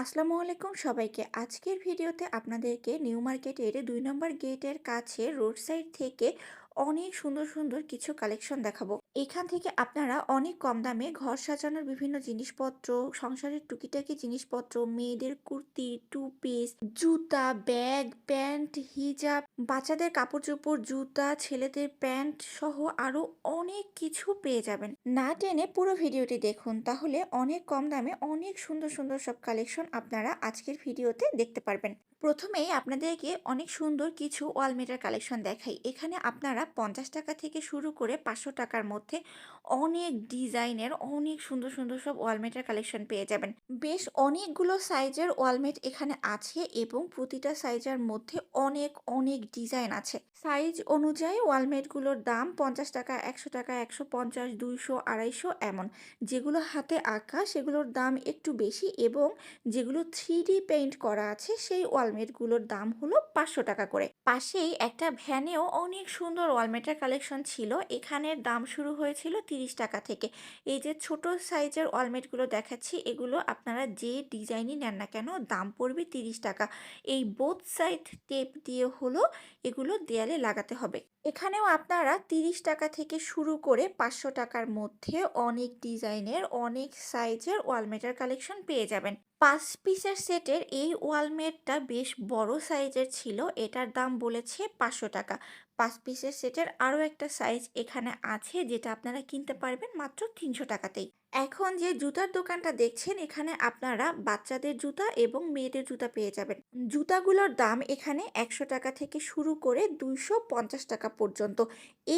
আসসালামু আলাইকুম সবাইকে। আজকের ভিডিওতে আপনাদেরকে নিউ মার্কেটের দুই নম্বর গেটের কাছে রোড সাইড থেকে অনেক সুন্দর সুন্দর কিছু কালেকশন দেখাবো। এখান থেকে আপনারা অনেক কম দামে ঘর সাজানোর বিভিন্ন জিনিসপত্র, সংসারের টুকিটাকি জিনিসপত্র, মেয়েদের কুর্তি টু পিস জুতা ব্যাগ প্যান্ট হিজাব বাচ্চাদের কাপড় চোপড় জুতা, ছেলেদের প্যান্ট সহ আরও অনেক কিছু পেয়ে যাবেন। না টেনে পুরো ভিডিওটি দেখুন, তাহলে অনেক কম দামে অনেক সুন্দর সুন্দর সব কালেকশন আপনারা আজকের ভিডিওতে দেখতে পারবেন। প্রথমেই আপনাদেরকে অনেক সুন্দর কিছু ওয়ালমেটার কালেকশন দেখাই। এখানে আপনারা পঞ্চাশ টাকা থেকে শুরু করে পাঁচশো টাকার মধ্যে অনেক ডিজাইনের অনেক সুন্দর সুন্দর সব ওয়ালমেটের কালেকশন পেয়ে যাবেন। বেশ অনেকগুলো সাইজের ওয়ালমেট এখানে আছে এবং প্রতিটা সাইজের মধ্যে অনেক অনেক ডিজাইন আছে। সাইজ অনুযায়ী ওয়ালমেটগুলোর দাম পঞ্চাশ টাকা, একশো টাকা, একশো পঞ্চাশ, দুইশো, আড়াইশো এমন। যেগুলো হাতে আঁকা সেগুলোর দাম একটু বেশি এবং যেগুলো থ্রি পেইন্ট করা আছে সেই ওয়ালমেটগুলোর দাম হলো পাঁচশো টাকা করে। পাশেই একটা ভ্যানেও অনেক সুন্দর ওয়ালমেটের কালেকশন ছিল। এখানের দাম শুরু হয়েছিল তিরিশ টাকা থেকে। এই যে ছোট সাইজের ওয়ালমেটগুলো দেখাচ্ছি, এগুলো আপনারা যে ডিজাইনই নেন না কেন, দাম পড়বে তিরিশ টাকা। এই বোথ সাইড টেপ দিয়ে হলো এগুলো দেয়ালে লাগাতে হবে। এখানেও আপনারা তিরিশ টাকা থেকে শুরু করে পাঁচশো টাকার মধ্যে অনেক ডিজাইনের, অনেক সাইজের ওয়ালমেটের কালেকশন পেয়ে যাবেন। পাঁচ পিসের সেটের এই ওয়ালমেটটা বেশ বড় সাইজের ছিল। এটার দাম বলেছে পাঁচশো টাকা। পাঁচ পিসের সেটের আরও একটা সাইজ এখানে আছে, যেটা আপনারা কিনতে পারবেন মাত্র তিনশো টাকাতেই। এখন যে জুতার দোকানটা দেখছেন, এখানে আপনারা বাচ্চাদের জুতা এবং মেয়েদের জুতা পেয়ে যাবেন। জুতাগুলোর দাম এখানে একশো টাকা থেকে শুরু করে দুইশো পঞ্চাশ টাকা পর্যন্ত।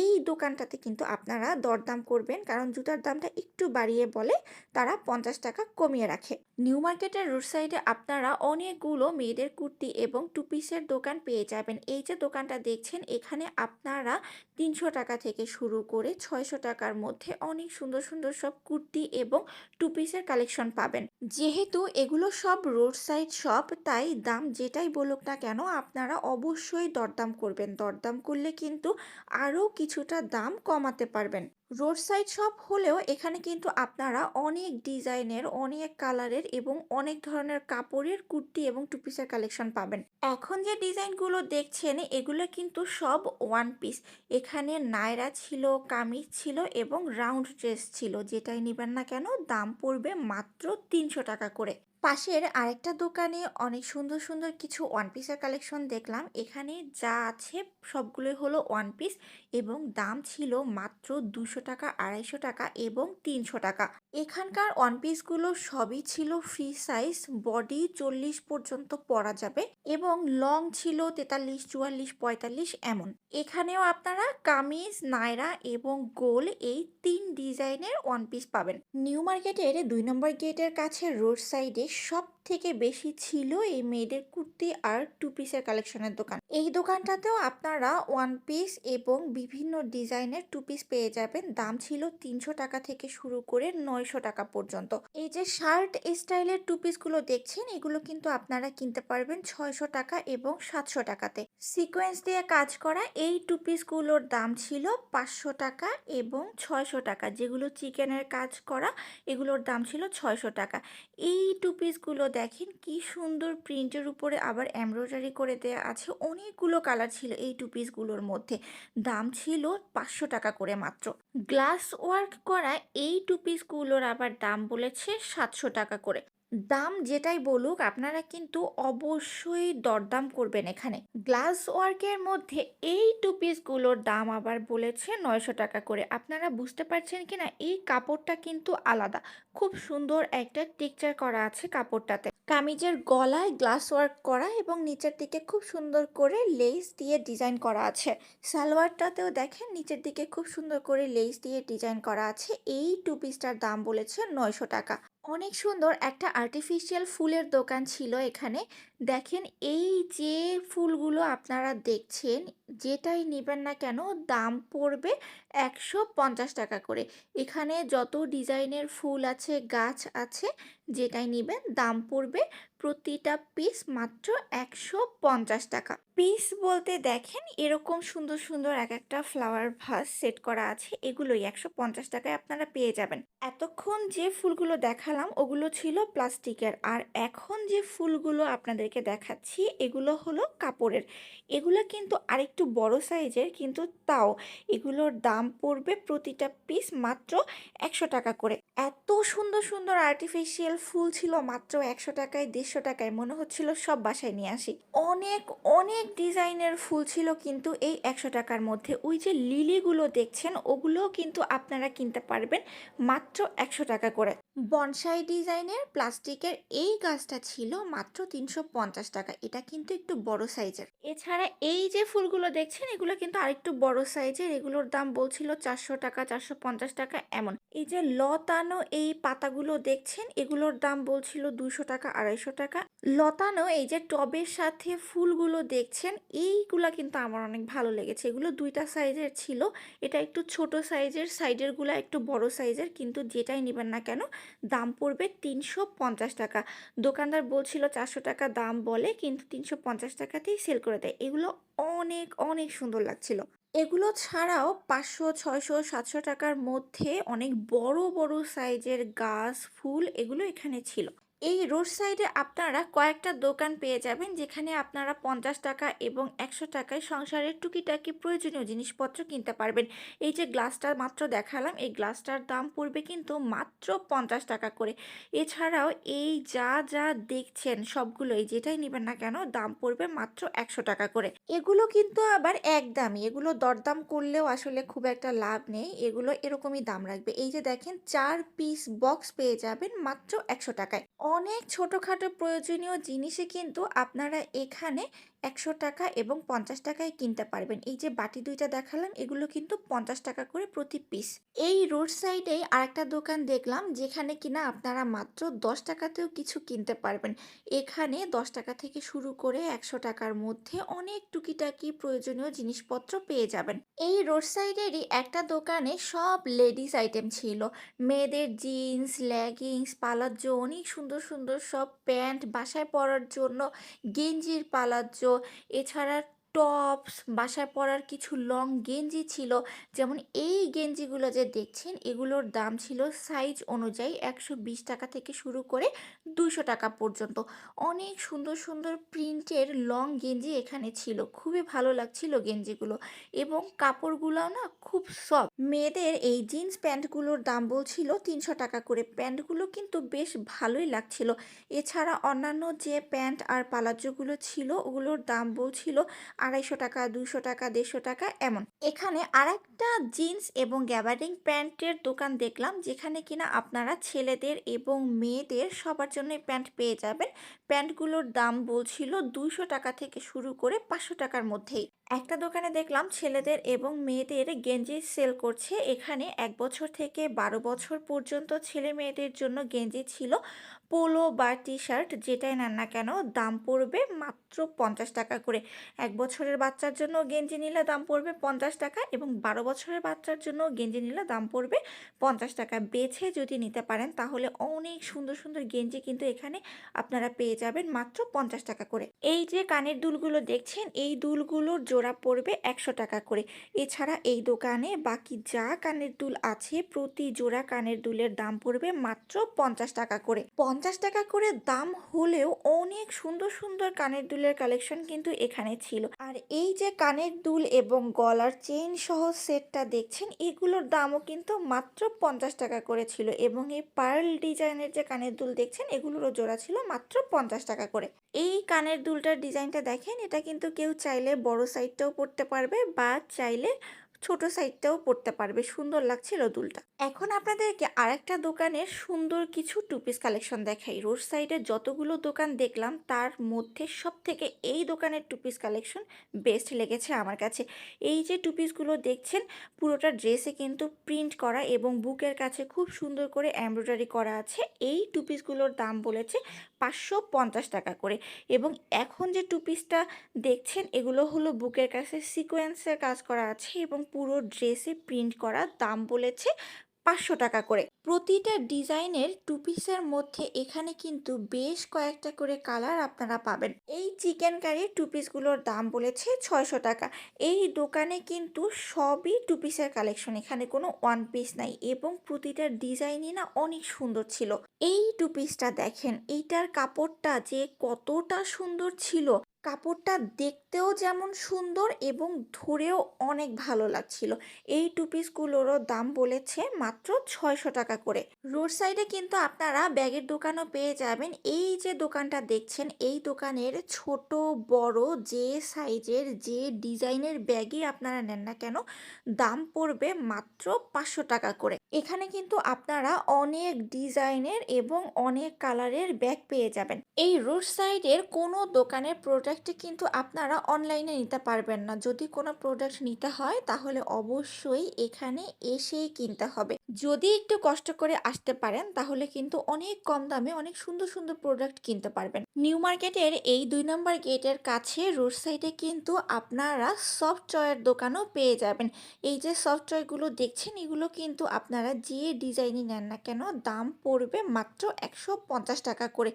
এই দোকানটাতে কিন্তু আপনারা দরদাম করবেন, কারণ জুতার দামটা একটু বাড়িয়ে বলে তারা পঞ্চাশ টাকা কমিয়ে রাখে। নিউ মার্কেটের রোড সাইডে আপনারা অনেকগুলো মেয়েদের কুর্তি এবং টুপিসের দোকান পেয়ে যাবেন। এই যে দোকানটা দেখছেন, এখানে আপনারা তিনশো টাকা থেকে শুরু করে ছয়শো টাকার মধ্যে অনেক সুন্দর সুন্দর সব কুর্তি এবং টু পিসের কালেকশন পাবেন। যেহেতু এগুলো সব রোড সাইড শপ, তাই দাম যেটাই বলুক না কেন, আপনারা অবশ্যই দরদাম করবেন। দরদাম করলে কিন্তু আরও কিছুটা দাম কমাতে পারবেন। রোড সাইড শপ হলেও এখানে কিন্তু আপনারা অনেক ডিজাইনের, অনেক কালারের এবং অনেক ধরনের কাপড়ের কুর্তি এবং টুপিসের কালেকশন পাবেন। এখন যে ডিজাইনগুলো দেখছেন, এগুলো কিন্তু সব ওয়ান পিস এখানে নায়রা ছিল, কামিজ ছিল এবং রাউন্ড ড্রেস ছিল। যেটাই নেবেন না কেন, দাম পড়বে মাত্র তিনশো টাকা করে। পাশের আরেকটা দোকানে অনেক সুন্দর সুন্দর কিছু ওয়ান পিসের কালেকশন দেখলাম। এখানে যা আছে সবগুলোই হলো ওয়ান পিস এবং দাম ছিল মাত্র দুশো টাকা, আড়াইশো টাকা এবং তিনশো টাকা। এখানকার ওয়ান পিসগুলো সবই ছিল ফ্রি সাইজ বডি চল্লিশ পর্যন্ত পরা যাবে এবং লং ছিল তেতাল্লিশ, চুয়াল্লিশ, পঁয়তাল্লিশ এমন। এখানেও আপনারা কামিজ, নায়রা এবং গোল এই তিন ডিজাইনের ওয়ান পিস পাবেন। নিউ মার্কেটের দুই নম্বর গেটের কাছে রোড সাইডে সব থেকে বেশি ছিল এই মেয়েদের কুর্তি আর টু পিসের কালেকশনের দোকান। এই দোকানটাতেও আপনারা ওয়ান পিস এবং বিভিন্ন ডিজাইনের টু পিস পেয়ে যাবেন। দাম ছিল তিনশো টাকা থেকে শুরু করে নয়শো টাকা পর্যন্ত। এই যে শার্ট স্টাইলের টু পিসগুলো দেখছেন, এগুলো কিন্তু আপনারা কিনতে পারবেন ছয়শো টাকা এবং সাতশো টাকাতে। সিকোয়েন্স দিয়ে কাজ করা এই টু পিসগুলোর দাম ছিল পাঁচশো টাকা এবং ছয়শো টাকা। যেগুলো চিকেনের কাজ করা, এগুলোর দাম ছিল ছয়শো টাকা। এই টু পিসগুলো দেখেন কি সুন্দর প্রিন্টের উপরে আবার এমব্রয়ডারি করে দেওয়া আছে। অনেকগুলো কালার ছিল এই টু পিসগুলোর মধ্যে। দাম ছিল পাঁচশো টাকা করে মাত্র। গ্লাস ওয়ার্ক করা এই টু পিসগুলোর আবার দাম বলেছে সাতশো টাকা করে। দাম যেটাই বলুক, আপনারা কিন্তু অবশ্যই দরদাম করবেন এখানে। গ্লাস ওয়ার্কের মধ্যে এই টু পিসগুলোর দাম আবার বলেছে নয়শো টাকা করে। আপনারা বুঝতে পারছেন কি না এই কাপড়টা কিন্তু আলাদা। খুব সুন্দর একটা টেকচার করা আছে কাপড়টাতে। কামিজের গলায় গ্লাস ওয়ার্ক করা এবং নিচের দিকে খুব সুন্দর করে লেস দিয়ে ডিজাইন করা আছে। সালোয়ারটাতেও দেখেন, নিচের দিকে খুব সুন্দর করে লেস দিয়ে ডিজাইন করা আছে। এই টু পিসটার দাম বলেছে নয়শো টাকা। অনেক সুন্দর একটা আর্টিফিশিয়াল ফুলের দোকান ছিল এখানে। দেখেন এই যে ফুলগুলো আপনারা দেখছেন, যেটাই নেবেন না কেন, দাম পড়বে একশো পঞ্চাশ টাকা করে। এখানে যত ডিজাইনের ফুল আছে, গাছ আছে, যেটাই নেবেন, দাম পড়বে প্রতিটা পিস মাত্র একশো পঞ্চাশ টাকা। পিস বলতে দেখেন এরকম সুন্দর সুন্দর এক একটা ফ্লাওয়ার ভাস সেট করা আছে, এগুলোই একশো পঞ্চাশ টাকায় আপনারা পেয়ে যাবেন। এতক্ষণ যে ফুলগুলো দেখালাম, ওগুলো ছিল প্লাস্টিকের। আর এখন যে ফুলগুলো আপনাদেরকে দেখাচ্ছি, এগুলো হলো কাপড়ের। এগুলো কিন্তু আরেকটু বড় সাইজের, কিন্তু তাও এগুলোর দাম পড়বে প্রতিটা পিস মাত্র একশো টাকা করে। এত সুন্দর সুন্দর আর্টিফিশিয়াল ফুল ছিল, মাত্র একশো টাকায় দেড়শো টাকায় মনে হচ্ছিল সব বাসায় নিয়ে আসি। অনেক অনেক ডিজাইনের ফুল ছিল কিন্তু এই একশো টাকার মধ্যে। ওই যে লিলিগুলো দেখছেন, ওগুলোও কিন্তু আপনারা কিনতে পারবেন মাত্র একশো টাকা করে। বনসাই ডিজাইনের প্লাস্টিকের এই গাছটা ছিল মাত্র তিনশো পঞ্চাশ টাকা। এটা কিন্তু একটু বড় সাইজের। এছাড়া এই যে ফুলগুলো দেখছেন, এগুলো কিন্তু আরেকটু বড় সাইজের। এগুলোর দাম বলছিল চারশো টাকা, চারশো পঞ্চাশ টাকা এমন। এই যে লতানো এই পাতাগুলো দেখছেন, এগুলোর দাম বলছিল দুশো টাকা, আড়াইশো টাকা লতানো এই যে টবের সাথে ফুলগুলো দেখছেন, এইগুলা কিন্তু আমার অনেক ভালো লেগেছে। এগুলো দুইটা সাইজের ছিল। এটা একটু ছোট সাইজের, সাইডেরগুলা একটু বড় সাইজের, কিন্তু যেটাই নেবেন না কেন, দাম পড়বে তিনশো পঞ্চাশ টাকা। দোকানদার বলছিল চারশো টাকা দাম বলে, কিন্তু তিনশো পঞ্চাশ টাকাতেই সেল করে দেয়। এগুলো অনেক অনেক সুন্দর লাগছিল। এগুলো ছাড়াও পাঁচশো, ছয়শো, সাতশো টাকার মধ্যে অনেক বড় বড় সাইজের গাছ, ফুল এগুলো এখানে ছিল। এই রোড সাইডে আপনারা কয়েকটা দোকান পেয়ে যাবেন, যেখানে আপনারা পঞ্চাশ টাকা এবং একশো টাকায় সংসারের টুকিটাকি প্রয়োজনীয় জিনিসপত্র কিনতে পারবেন। এই যে গ্লাসটা মাত্র দেখালাম, এই গ্লাসটার দাম পড়বে কিন্তু মাত্র পঞ্চাশ টাকা করে। এছাড়াও এই যা যা দেখছেন সবগুলোই, যেটাই নেবেন না কেন, দাম পড়বে মাত্র একশো টাকা করে। এগুলো কিন্তু আবার একদমই এগুলো দরদাম করলেও আসলে খুব একটা লাভ নেই, এগুলো এরকমই দাম রাখবে। এই যে দেখেন, চার পিস বক্স পেয়ে যাবেন মাত্র একশো টাকায়। অনেক ছোটোখাটো প্রয়োজনীয় জিনিসই কিন্তু আপনারা এখানে একশো টাকা এবং পঞ্চাশ টাকায় কিনতে পারবেন। এই যে বাটি দুইটা দেখালাম, এগুলো কিন্তু পঞ্চাশ টাকা করে প্রতি পিস এই রোড সাইডে আরেকটা দোকান দেখলাম, যেখানে কিনা আপনারা মাত্র দশ টাকাতেও কিছু কিনতে পারবেন। এখানে দশ টাকা থেকে শুরু করে একশো টাকার মধ্যে অনেক টুকিটাকি প্রয়োজনীয় জিনিসপত্র পেয়ে যাবেন। এই রোড সাইডেরই একটা দোকানে সব লেডিস আইটেম ছিল। মেয়েদের জিন্স লেগিংস পালাজ্জো অনেক সুন্দর সুন্দর সব প্যান্ট, বাসায় পরার জন্য গেঞ্জির পালাজ্জো এছাড়া টপস বাসায় পরার কিছু লং গেঞ্জি ছিল। যেমন এই গেঞ্জিগুলো যে দেখছেন, এগুলোর দাম ছিল সাইজ অনুযায়ী একশো বিশ টাকা থেকে শুরু করে দুশো টাকা পর্যন্ত। অনেক সুন্দর সুন্দর প্রিন্টের লং গেঞ্জি এখানে ছিল। খুবই ভালো লাগছিল গেঞ্জিগুলো। এবং কাপড়গুলো না খুব সফট মেয়েদের এই জিন্স প্যান্টগুলোর দাম বলছিল তিনশো টাকা করে। প্যান্টগুলো কিন্তু বেশ ভালোই লাগছিল। এছাড়া অন্যান্য যে প্যান্ট আর পালাজ্জোগুলো ছিল, ওগুলোর দাম বলছিল আড়াইশো টাকা দুশো টাকা, দেড়শো টাকা, এমন। এখানে আরেকটা জিন্স এবং গ্যাবারিং প্যান্টের দোকান দেখলাম, যেখানে কিনা আপনারা ছেলেদের এবং মেয়েদের সবার জন্য প্যান্ট পেয়ে যাবেন। প্যান্টগুলোর দাম বলছিল দুশো টাকা থেকে শুরু করে পাঁচশো টাকার মধ্যেই। একটা দোকানে দেখলাম ছেলেদের এবং মেয়েদের গেঞ্জি সেল করছে। এখানে এক বছর থেকে বারো বছর পর্যন্ত ছেলে মেয়েদের জন্য গেঞ্জি ছিল। পোলো বা টি শার্ট যেটাই নেন না কেন, দাম পড়বে মাত্র পঞ্চাশ টাকা করে। এক বছরের বাচ্চার জন্য গেঞ্জি নিলে দাম পড়বে পঞ্চাশ টাকা এবং বারো বছরের বাচ্চার জন্য গেঞ্জি নিলে দাম পড়বে পঞ্চাশ টাকা। বেছে যদি নিতে পারেন, তাহলে অনেক সুন্দর সুন্দর গেঞ্জি কিন্তু এখানে আপনারা পেয়ে যাবেন মাত্র পঞ্চাশ টাকা করে। এই যে কানের দুলগুলো দেখছেন, এই দুলগুলোর জোড়া পড়বে একশো টাকা করে। এছাড়া এই দোকানে বাকি যা কানের দুল আছে, প্রতি জোড়া কানের দুলের দাম পড়বে মাত্র পঞ্চাশ টাকা করে। টাকা করে দাম হলেও অনেক সুন্দর সুন্দর কানের দুলের কালেকশন কিন্তু এখানে ছিল। আর এই যে কানের দুল এবং গলার চেইন সহ সেটটা দেখছেন, এগুলোর দামও কিন্তু মাত্র পঞ্চাশ টাকা করে ছিল এবং এই পার্ল ডিজাইনের যে কানের দুল দেখছেন, এগুলোরও জোড়া ছিল মাত্র পঞ্চাশ টাকা করে। এই কানের দুলটার ডিজাইনটা দেখেন, এটা কিন্তু কেউ চাইলে বড় সাইডটাও পরতে পারবে বা চাইলে ছোট সাইডটাও পরতে পারবে, সুন্দর লাগছিল দুলটা। এখন আপনাদেরকে আরেকটা দোকানের সুন্দর কিছু টু পিস কালেকশন দেখাই। রোড সাইডে যতগুলো দোকান দেখলাম, তার মধ্যে সব থেকে এই দোকানের টু পিস কালেকশন বেস্ট লেগেছে আমার কাছে। এই যে টু পিসগুলো দেখছেন, পুরোটা ড্রেসে কিন্তু প্রিন্ট করা এবং বুকের কাছে খুব সুন্দর করে এমব্রয়ডারি করা আছে। এই টু পিসগুলোর দাম বলেছে পাঁচশো পঞ্চাশ টাকা করে। এবং এখন যে টু পিসটা দেখছেন, এগুলো হলো বুকের কাছে সিকোয়েন্সের কাজ করা আছে এবং পুরো ড্রেসে প্রিন্ট করা দাম বলেছে পাঁচশো টাকা করে। প্রতিটা ডিজাইনের টু পিসের মধ্যে এখানে কিন্তু বেশ কয়েকটা করে কালার আপনারা পাবেন। এই চিকেন কারির টু পিসগুলোর দাম বলেছে ছয়শো টাকা। এই দোকানে কিন্তু সবই টু পিসের কালেকশন এখানে কোনো ওয়ান পিস নাই এবং প্রতিটা ডিজাইনই না অনেক সুন্দর ছিল। এই টু পিসটা দেখেন, এইটার কাপড়টা যে কতটা সুন্দর ছিল কাপড়টা দেখতেও যেমন সুন্দর এবং ধরেও অনেক ভালো লাগছিল। এই টু পিসগুলোরও দাম বলেছে মাত্র ছয়শো টাকা করে। রোড সাইডে কিন্তু আপনারা ব্যাগের দোকানও পেয়ে যাবেন। এই যে দোকানটা দেখছেন, এই দোকানের ছোট, বড় যে সাইজের যে ডিজাইনের ব্যাগই আপনারা নেন না কেন, দাম পড়বে মাত্র পাঁচশো টাকা করে। এখানে কিন্তু আপনারা অনেক ডিজাইনের এবং অনেক কালারের ব্যাগ পেয়ে যাবেন। এই রোড সাইডের কোনো দোকানের প্রোডাক্টে কিন্তু আপনারা অনলাইনে নিতে পারবেন না। যদি কোনো প্রোডাক্ট নিতে হয়, তাহলে অবশ্যই এখানে এসেই কিনতে হবে। যদি একটু কষ্ট করে আসতে পারেন, তাহলে কিন্তু অনেক কম দামে অনেক সুন্দর সুন্দর প্রোডাক্ট কিনতে পারবেন। নিউ মার্কেটের এই দুই নম্বর গেটের কাছে রোড সাইডে কিন্তু আপনারা সফট টয়ের দোকানও পেয়ে যাবেন। এই যে সফট টয়গুলো দেখছেন, এগুলো কিন্তু আপনারা যে ডিজাইনই নেন না কেন, দাম পড়বে মাত্র একশো পঞ্চাশ টাকা করে।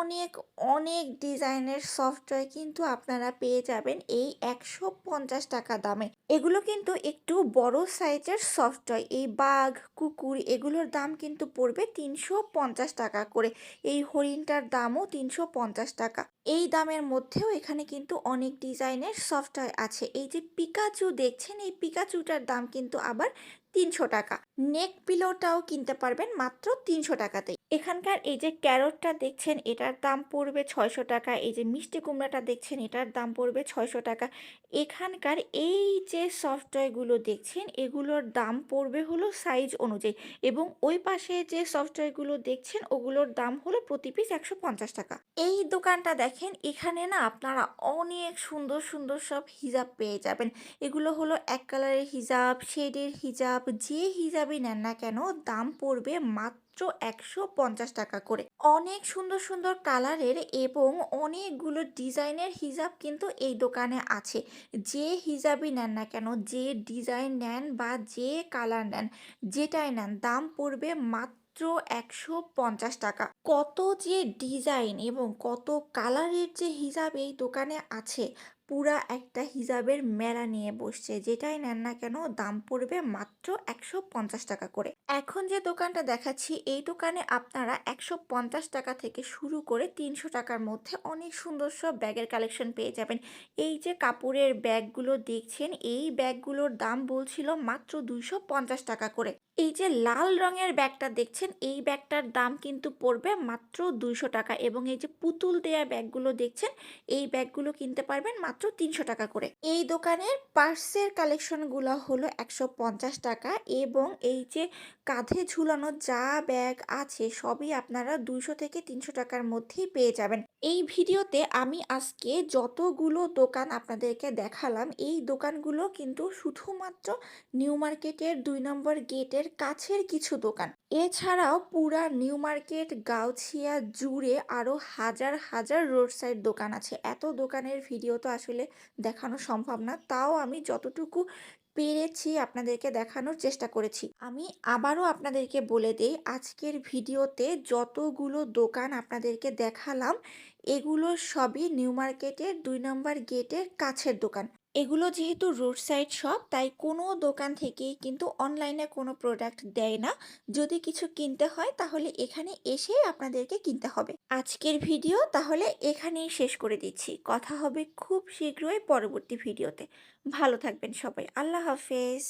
অনেক অনেক ডিজাইনের সফট টয় কিন্তু আপনারা পেয়ে যাবেন এই একশো পঞ্চাশ টাকা দামে। এগুলো কিন্তু একটু বড় সাইজের সফট টয়। এই বাঘ, কুকুর এগুলোর দাম কিন্তু পড়বে তিনশো পঞ্চাশ টাকা করে। এই হরিণটার দামও তিনশো পঞ্চাশ টাকা। এই দামের মধ্যেও এখানে কিন্তু অনেক ডিজাইনের সফট টয় আছে। এই যে পিকাচু দেখছেন, এই পিকাচুটার দাম কিন্তু আবার তিনশো টাকা। নেক পিলোটাও কিনতে পারবেন মাত্র তিনশো টাকাতেই। এখানকার এই যে ক্যারটটা দেখছেন, এটার দাম পড়বে ছয়শো টাকা। এই যে মিষ্টি কুমড়াটা দেখছেন, এটার দাম পড়বে ছয়শো টাকা। এখানকার এই যে সফটওয়্যারগুলো দেখছেন, এগুলোর দাম পড়বে হলো সাইজ অনুযায়ী এবং ওই পাশে যে সফটওয়্যারগুলো দেখছেন, ওগুলোর দাম হলো প্রতি পিস একশো পঞ্চাশ টাকা। এই দোকানটা দেখেন এখানে না আপনারা অনেক সুন্দর সুন্দর সব হিজাব পেয়ে যাবেন। এগুলো হলো এক কালারের হিজাব, শেডের হিজাব, যে হিজাবই নেন না কেন দাম পড়বে মাত্র একশো পঞ্চাশ টাকা করে। অনেক সুন্দর সুন্দর কালারের এবং অনেকগুলো ডিজাইনের হিজাব কিন্তু এই দোকানে আছে। যে হিজাবই নেন না কেন, যে ডিজাইন নেন বা যে কালার নেন, যেটাই নেন, দাম পড়বে মাত্র একশো পঞ্চাশ টাকা। কত যে ডিজাইন এবং কত কালারের যে হিজাব এই দোকানে আছে পুরা একটা হিজাবের মেলা নিয়ে বসছে, যেটাই নেন না কেন দাম পড়বে মাত্র একশো পঞ্চাশ টাকা করে। এখন যে দোকানটা দেখাচ্ছি, এই দোকানে আপনারা একশো পঞ্চাশ টাকা থেকে শুরু করে তিনশো টাকার মধ্যে অনেক সুন্দর সব ব্যাগের কালেকশন পেয়ে যাবেন। এই যে কাপড়ের ব্যাগগুলো দেখছেন, এই ব্যাগগুলোর দাম বলছিল মাত্র দুইশো পঞ্চাশ টাকা করে। এই যে লাল রঙের ব্যাগটা দেখছেন, এই ব্যাগটার দাম কিন্তু পড়বে মাত্র দুইশো টাকা এবং এই যে পুতুল দেয়া ব্যাগগুলো দেখছেন, এই ব্যাগগুলো কিনতে পারবেন মাত্র তিনশো টাকা করে। এই দোকানের পার্সের কালেকশনগুলো হলো একশো পঞ্চাশ টাকা এবং এই যে কাঁধে ঝুলানো যা ব্যাগ আছে সবই আপনারা দুইশো থেকে তিনশো টাকার মধ্যেই পেয়ে যাবেন। এই ভিডিওতে আমি আজকে যতগুলো দোকান আপনাদেরকে দেখালাম, এই দোকানগুলো কিন্তু শুধুমাত্র নিউ মার্কেটের দুই নম্বর গেটের কাছের কিছু দোকান। এছাড়াও পুরা নিউ মার্কেট, গাউছিয়া, জুড়ে আরও হাজার হাজার রোড সাইড দোকান আছে। এত দোকানের ভিডিও তো আসলে দেখানো সম্ভব না। তাও আমি যতটুকু পেরেছি আপনাদেরকে দেখানোর চেষ্টা করেছি। আমি আবারও আপনাদেরকে বলে দিই, আজকের ভিডিওতে যতগুলো দোকান আপনাদেরকে দেখালাম, এগুলো সবই নিউ মার্কেটের দুই নম্বর গেটের কাছের দোকান। এগুলো যেহেতু রোড সাইড শপ তাই কোনো দোকান থেকেই কিন্তু অনলাইনে কোনো প্রোডাক্ট দেয় না। যদি কিছু কিনতে হয়, তাহলে এখানে এসে আপনাদেরকে কিনতে হবে। আজকের ভিডিও তাহলে এখানেই শেষ করে দিচ্ছি। কথা হবে খুব শীঘ্রই পরবর্তী ভিডিওতে ভালো থাকবেন সবাই। আল্লাহ হাফেজ।